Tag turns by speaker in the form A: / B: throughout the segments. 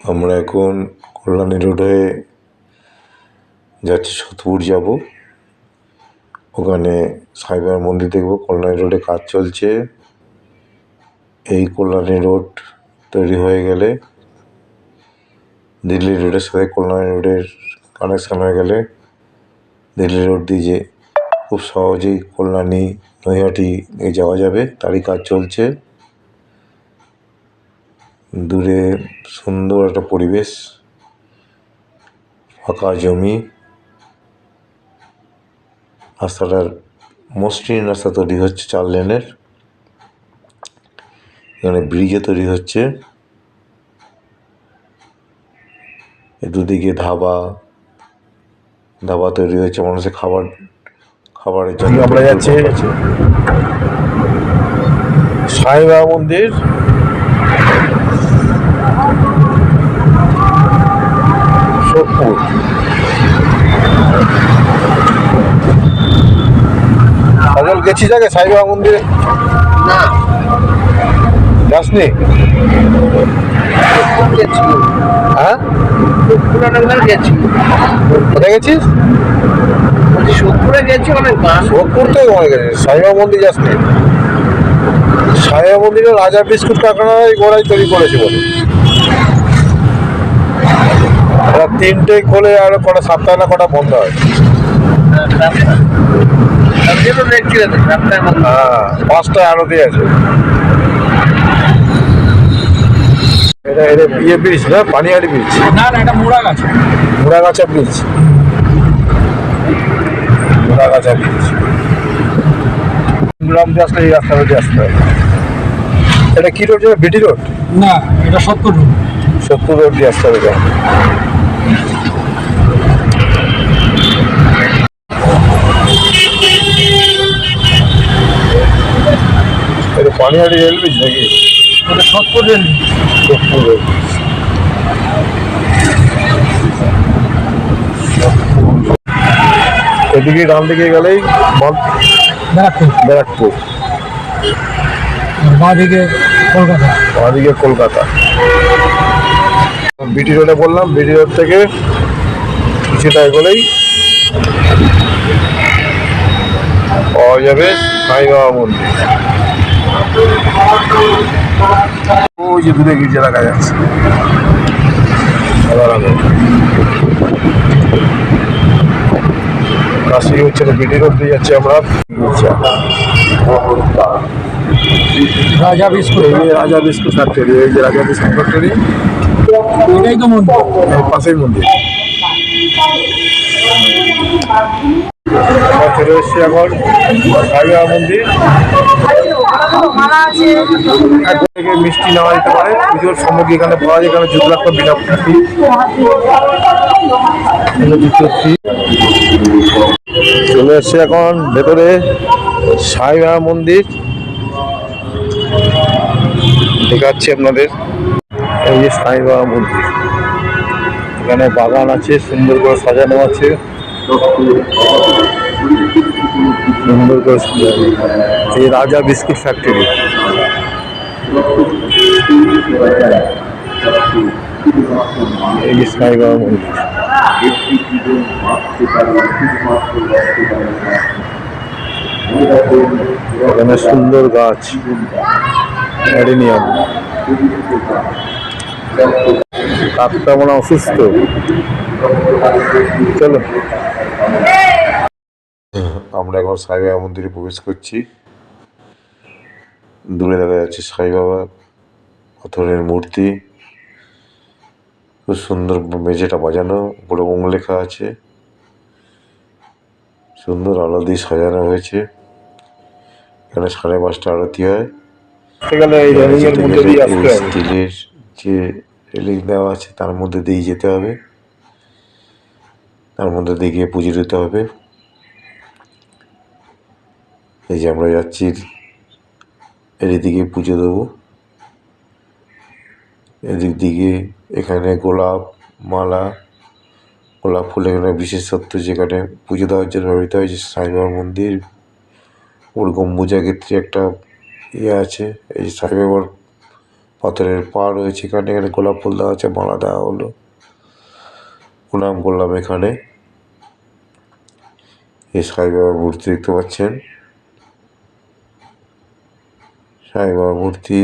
A: আমরা এখন কল্যাণী রোড হয়ে যাচ্ছি সোদপুর যাব। ওখানে সাই বাবার মন্দির দেখব, কল্যাণী রোডে কাজ চলছে। এই কল্যাণী রোড তৈরি হয়ে গেলে দিল্লি রোডের সাথে কল্যাণী রোডের কানেকশান হয়ে গেলে দিল্লি রোড দিয়ে যে খুব সহজেই কল্যাণী নৈহাটি যাওয়া যাবে, তারই কাজ চলছে। দূরে সুন্দর একটা পরিবেশ ফাঁকা জমি রাস্তাটার মসৃণ রাস্তা তৈরি হচ্ছে চার লেনের। এখানে ব্রিজও তৈরি হচ্ছে। দুদিকে ধাবা ধাবা তৈরি হয়েছে মানুষের খাবার খাবারের জন্য
B: আমরা যাচ্ছি সাই বাবা মন্দির। সজল গেছিস আগে সাই বাবা মন্দিরে?
C: না।
B: যাসনি? হ্যাঁ? কোথায় গেছিস?
C: সোদপুরে গেছি অনেক গান।
B: সোদপুর তো অনেক গেছিস। সাই বাবা মন্দির যাসনি? সাই বাবা মন্দিরে রাজা বিস্কুট কারখানায় গোড়ায় তৈরি করেছে বলে। তিনটে খোলে আর কটা সাতটা না কটা বন্ধ হয়। হ্যাঁ পাঁচটায় আরতি আছে। এটা এটা ইয়ে ব্রিজ না পানিহাটি ব্রিজ
D: না না এটা মোড়া গাছ
B: মুড়াগাছা ব্রিজ মুড়াগাছা ব্রিজ গ্রাম দিয়ে আসলে এই রাস্তা দিয়ে আসতে হবে। এটা কি রোড যাবে বিটি রোড
D: না এটা সত্তর
B: সত্তর রোড দিয়ে আসতে হবে। এটা পানিহাটি নাকি?
D: রেল
B: এদিকে ডান দিকে গেলেই
D: ব্যারাকপুর।
B: ব্যারাকপুর।
D: বাঁ দিকে কলকাতা।
B: ওদিকে কলকাতা। বিটি রোডে বললাম বিটি রোড থেকে কিছুটা এগোলেই পাওয়া যাবে সাই বাবা মন্দির। ওই যে দূরে গির্জা দেখা যাচ্ছে। কাশি হচ্ছে না বিটি রোড দিয়ে যাচ্ছি আমরা।
D: রাজা বিস্কুট
B: রাজা বিস্কুট ফ্যাক্টরি এই যে রাজা বিস্কুট ফ্যাক্টরি
D: এটাই তো মন্দির।
B: পাশেই মন্দির। চলে এসেছি এখন সাইবা মন্দির থেকে মিষ্টি নেওয়া যেতে পারে। পুজোর সামগ্রী এখানে পাওয়া যায়, এখানে জুতো রাখতে বিনা চলে এসছে এখন ভেতরে সাইবা মন্দির। দেখাচ্ছি আপনাদের। এই যে সাই বাবা মন্দির। এখানে বাগান আছে, সুন্দর করে সাজানো আছে। সুন্দর করে। এই রাজা বিস্কুট ফ্যাক্টরি এই যে সাই বাবা মন্দির। এখানে সুন্দর গাছ, অ্যাডেনিয়াম। কাকটা মনে অসুস্থ। চলো।
A: আমরা এখন সাই বাবা মন্দিরে প্রবেশ করছি। দূরে দেখা যাচ্ছে সাই বাবা পাথরের মূর্তি। খুব সুন্দর মেঝেটা বাজানো উপরে ওম লেখা আছে। সুন্দর আলো দিয়ে সাজানো হয়েছে। এখানে সাড়ে পাঁচটা আরতি হয়। স্টিলের যে রেলিং দেওয়া আছে, তার মধ্যে দিয়ে যেতে হবে। তার মধ্যে দিয়ে গিয়ে পুজো দিতে হবে। এই যে আমরা যাচ্ছি, এর দিকে পুজো দেবো। এদিক দিকে এখানে গোলাপ মালা, গোলাপ ফুল এখানে বিশেষত্ব যেখানে পুজো দেওয়ার জন্য ব্যবহৃত হয়েছে সাই বাবার মন্দির। ওর গম্বুজা ক্ষেত্রে একটা ইয়ে আছে, এই সাই বাবার পাথরের পা রয়েছে এখানে। এখানে গোলাপ ফুল দেওয়া আছে, মালা দেওয়া হলো। প্রণাম করলাম এখানে। এই সাই বাবার মূর্তি দেখতে পাচ্ছেন। সাই বাবার মূর্তি।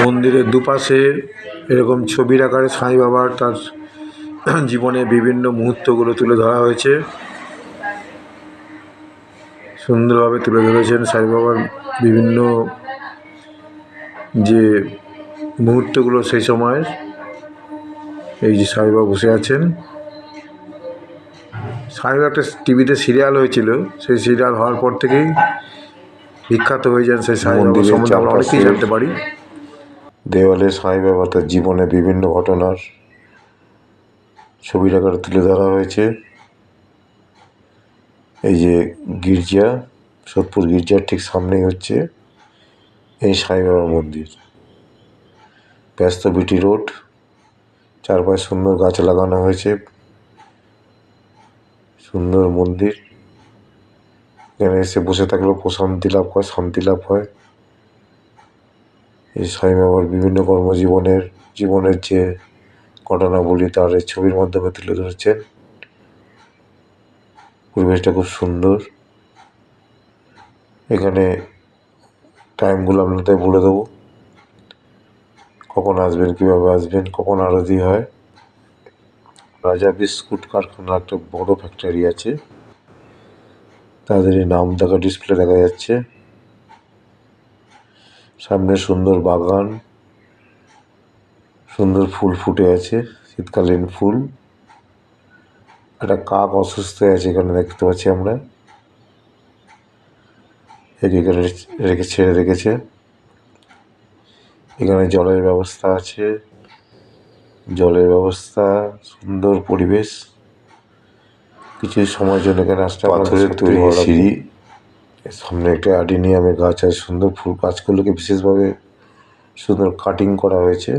A: মন্দিরের দুপাশে এরকম ছবির আকারে সাই বাবার তার জীবনে বিভিন্ন মুহূর্তগুলো তুলে ধরা হয়েছে। সুন্দরভাবে তুলে ধরেছেন সাই বাবার বিভিন্ন যে মুহূর্তগুলো সেই সময়ের এই যে সাইবাবা বসে আছেন। সাইবা একটা টিভিতে সিরিয়াল হয়েছিল সেই সিরিয়াল হওয়ার পর থেকেই বিখ্যাত হয়ে যান সেই সাইবাবা সম্বন্ধে আমরা অনেকেই জানতে পারি। দেওয়ালে সাই বাবা তার জীবনে বিভিন্ন ঘটনার ছবির আকারে তুলে ধরা হয়েছে। এই যে গির্জা, সোদপুর গির্জার ঠিক সামনেই হচ্ছে এই সাই বাবা মন্দির। ব্যস্ত বিটি রোড, চারপাশে সুন্দর গাছ লাগানো হয়েছে। সুন্দর মন্দির। এখানে এসে বসে থাকলেও প্রশান্তি লাভ হয়, শান্তি লাভ হয়। এই সাই বাবার বিভিন্ন কর্মজীবনের, জীবনের যে ঘটনাবলী তার এই ছবির মাধ্যমে তুলে ধরেছেন। পরিবেশটা খুব সুন্দর। এখানে টাইমগুলো আপনাদের বলে দেবো। কখন আসবেন, কীভাবে আসবেন, কখন আরতি হয়। রাজা বিস্কুট কারখানা একটা বড় ফ্যাক্টরি আছে। তাদের নাম দেখা ডিসপ্লে দেখা যাচ্ছে। সামনে সুন্দর বাগান। সুন্দর ফুল ফুটে আছে, শীতকালীন ফুল। একটা কাক অসুস্থ হয়ে আছে এখানে দেখতে পাচ্ছি আমরা। একে এখানে রেখে ছেড়ে রেখেছে। এখানে জলের ব্যবস্থা আছে। জলের ব্যবস্থা সুন্দর পরিবেশ। কিছু সময়ের জন্য এখানে আসতে পাথরের তৈরি সিঁড়ি। সামনে একটা অ্যাডিনিয়ামের গাছ আছে সুন্দর ফুল গাছগুলোকে বিশেষভাবে সুন্দর কাটিং করা হয়েছে।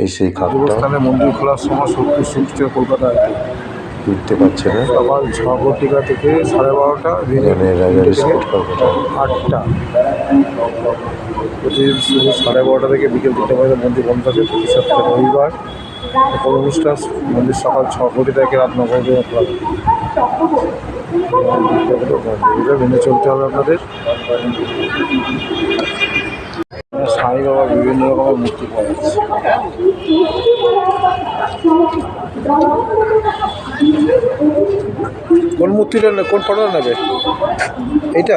A: এই সেই কাকটা
B: মন্দির খোলার সময় সত্যি শিবচর কলকাতায়
A: ফিরতে পারছে না।
B: সকাল ছ ঘটিকা থেকে সাড়ে বারোটা আটটা। প্রতিদিন সাড়ে বারোটা থেকে বিকেল তিনটে পর্যন্ত মন্দির বন্ধ থাকে। প্রতি সপ্তাহে রবিবার। সকল অনুষ্ঠান মন্দির সকাল ছ কোটি থেকে রাত ন কোটি খোলা মেনে চলতে হবে আপনাদের। সাই বাবা বিভিন্ন রকমের মূর্তি পাওয়া যাচ্ছে কোন মূর্তিটা কোন ফটোটা নেবে? এইটা?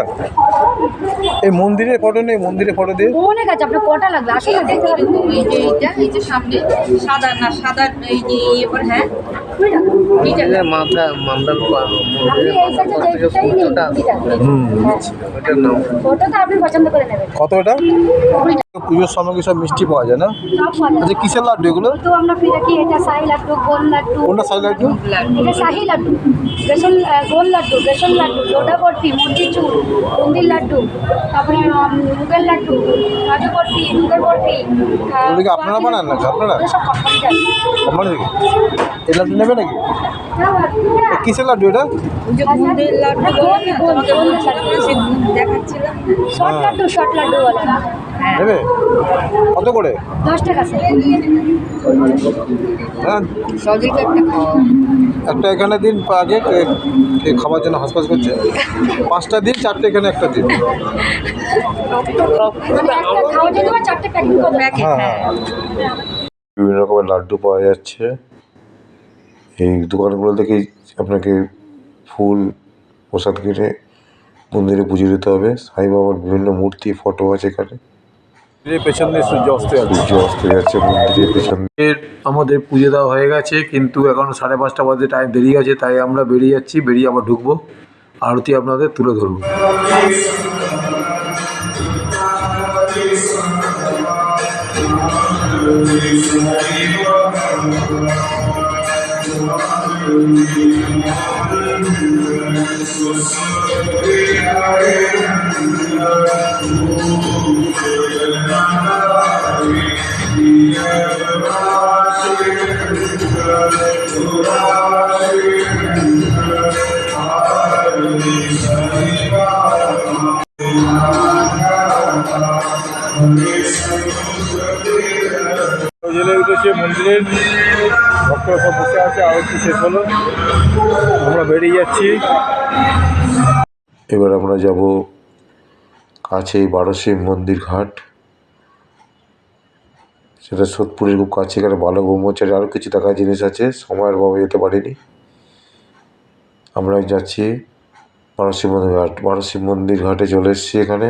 B: এই মন্দিরের ফটো নেই মন্দিরের ফটো দিয়ে
E: অনেক আছে আপনার কটা লাগবে আসলে দেখতে পারেন
F: এই যে এইটা এই যে সামনে সাদা না সাদা এই যে এবার হ্যাঁ? এইটা।
C: মাথা মান্দার
E: আপনি এই সাইজে যেটাই নিন
C: ওটার নাম।
E: ফটোটা আপনি পছন্দ করে নেবেন।
B: কত এটা পুজোর সামগ্রী সব মিষ্টি পাওয়া যায় না? আচ্ছা কিসের লাড্ডু এগুলো?
E: তো আমরা ফ্রি রাখি এটা শাহি লাড্ডু গোল লাড্ডু।
B: কোনটা সাই লাড্ডু?
E: এটা শাহি লাড্ডু। বেসন গোল লাড্ডু বেসন লাড্ডু বরফি মোতিচুর বুন্দির লাড্ডু তারপরে মুগের লাড্ডু কাজু বরফি মুগের বরফি
B: আপনারা বানান নাকি? আপনারা?
E: কোম্পানি
B: এই লাড্ডু নেবে নাকি? কিসের লাড্ডু এটা?
F: ওই যে বুন্দের লাড্ডু বলে না, তোমাকে বলছিলাম না, সে দেখাচ্ছিলাম
E: শর্ট লাড্ডু শর্ট লাড্ডু বলে।
B: নেবে? কত করে?
E: দশ টাকা
B: হ্যাঁ।
F: একটা
B: এখানে দিন আগে খাবার জন্য হাসপাস করছে? পাঁচটা দিন চারটে এখানে একটা দিন। হ্যাঁ।
A: বিভিন্ন রকমের লাড্ডু পাওয়া যাচ্ছে। এই দোকানগুলো থেকেই আপনাকে ফুল প্রসাদ কিনে মন্দিরে পুজো দিতে হবে। সাই বাবার বিভিন্ন মূর্তি ফটো আছে এখানে।
B: পেছন দিয়ে সূর্য অস্ত
A: সূর্য অস্ত যাচ্ছে মন্দিরের পেছন।
B: আমাদের পুজো দেওয়া হয়ে গেছে কিন্তু এখন সাড়ে পাঁচটা বাজে টাইম দেরি আছে তাই আমরা বেরিয়ে যাচ্ছি বেরিয়ে আবার ঢুকবো। আরতি আপনাদের তুলে ধরবো।
G: Thank
B: ভক্তরা সব বসে আছে আরতি শেষ হলো। আমরা বেরিয়ে যাচ্ছি।
A: এবার আমরা যাব কাছেই বারোশিব মন্দির ঘাট। সেটা সোদপুরের খুব কাছে, এখানে বালক ব্রহ্মচারী আরও কিছু দেখার জিনিস আছে, সময়ের অভাবে যেতে পারিনি। আমরা যাচ্ছি বারোশিব মন্দির ঘাট। বারোশিব মন্দির ঘাটে চলে এসেছি এখানে।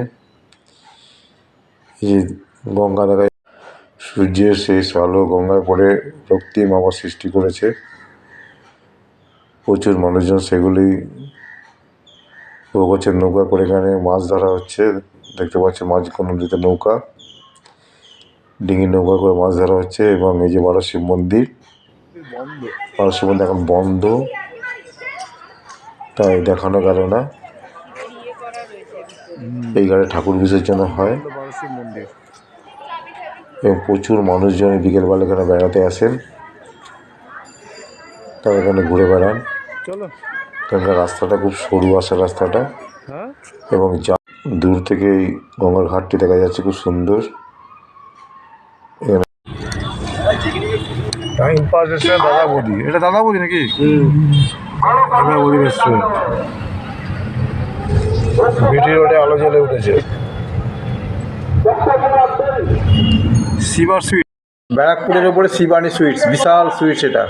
A: এই গঙ্গা দেখা। সূর্যের শেষ আলো গঙ্গায় পড়ে রক্তিম আবার সৃষ্টি করেছে। প্রচুর মানুষজন সেগুলি হচ্ছে নৌকা করে এখানে মাছ ধরা হচ্ছে। দেখতে পাচ্ছি মাঝ নদীতে নৌকা। ডিঙি নৌকা করে মাছ ধরা হচ্ছে এবং এই যে বড় শিব মন্দির। বড় শিব মন্দির এখন বন্ধ। তাই দেখানো গেল না। এই ঘাটে ঠাকুর বিসর্জন হয়। এবং প্রচুর মানুষজন এই বিকেলবেলা এখানে বেড়াতে আসেন। তারা এখানে ঘুরে বেড়ান। এখানকার রাস্তাটা খুব সরু আসার রাস্তাটা।
B: হ্যাঁ।
A: এবং যা দূর থেকে এই গঙ্গার ঘাটটি দেখা যাচ্ছে খুব সুন্দর।
B: টাইম পাস রেস্টুরেন্ট দাদা বৌদি। এটা দাদা বৌদি নাকি? দাদা বৌদি রেস্টুরেন্ট বিটি আলো জ্বলে উঠেছে। শিবার সুইট ব্যারাকপুরের উপরে শিবানী সুইটস বিশাল সুইটস এটা।